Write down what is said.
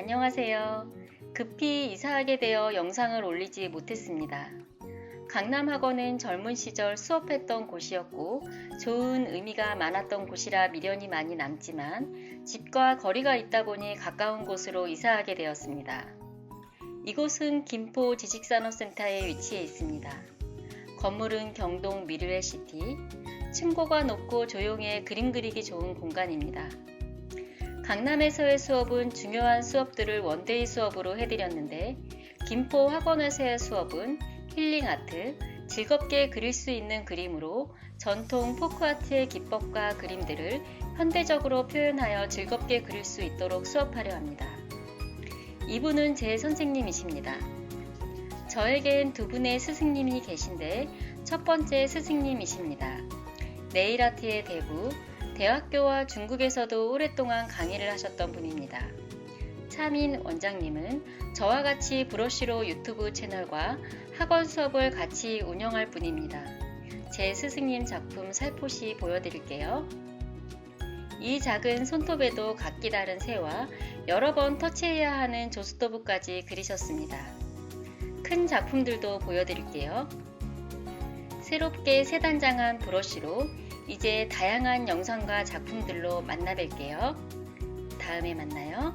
안녕하세요. 급히 이사하게 되어 영상을 올리지 못했습니다. 강남학원은 젊은 시절 수업했던 곳이었고 좋은 의미가 많았던 곳이라 미련이 많이 남지만 집과 거리가 있다 보니 가까운 곳으로 이사하게 되었습니다. 이곳은 김포 지식산업센터에 위치해 있습니다. 건물은 경동 미르웨시티, 층고가 높고 조용해 그림 그리기 좋은 공간입니다. 강남에서의 수업은 중요한 수업들을 원데이 수업으로 해드렸는데 김포 학원에서의 수업은 힐링 아트, 즐겁게 그릴 수 있는 그림으로 전통 포크아트의 기법과 그림들을 현대적으로 표현하여 즐겁게 그릴 수 있도록 수업하려 합니다. 이분은 제 선생님이십니다. 저에겐 두 분의 스승님이 계신데 첫 번째 스승님이십니다. 네일 아트의 대부, 대학교와 중국에서도 오랫동안 강의를 하셨던 분입니다. 차민 원장님은 저와 같이 브러쉬로 유튜브 채널과 학원 수업을 같이 운영할 분입니다. 제 스승님 작품 살포시 보여드릴게요. 이 작은 손톱에도 각기 다른 새와 여러 번 터치해야 하는 조스토브까지 그리셨습니다. 큰 작품들도 보여드릴게요. 새롭게 새단장한 브러쉬로 이제 다양한 영상과 작품들로 만나 뵐게요. 다음에 만나요.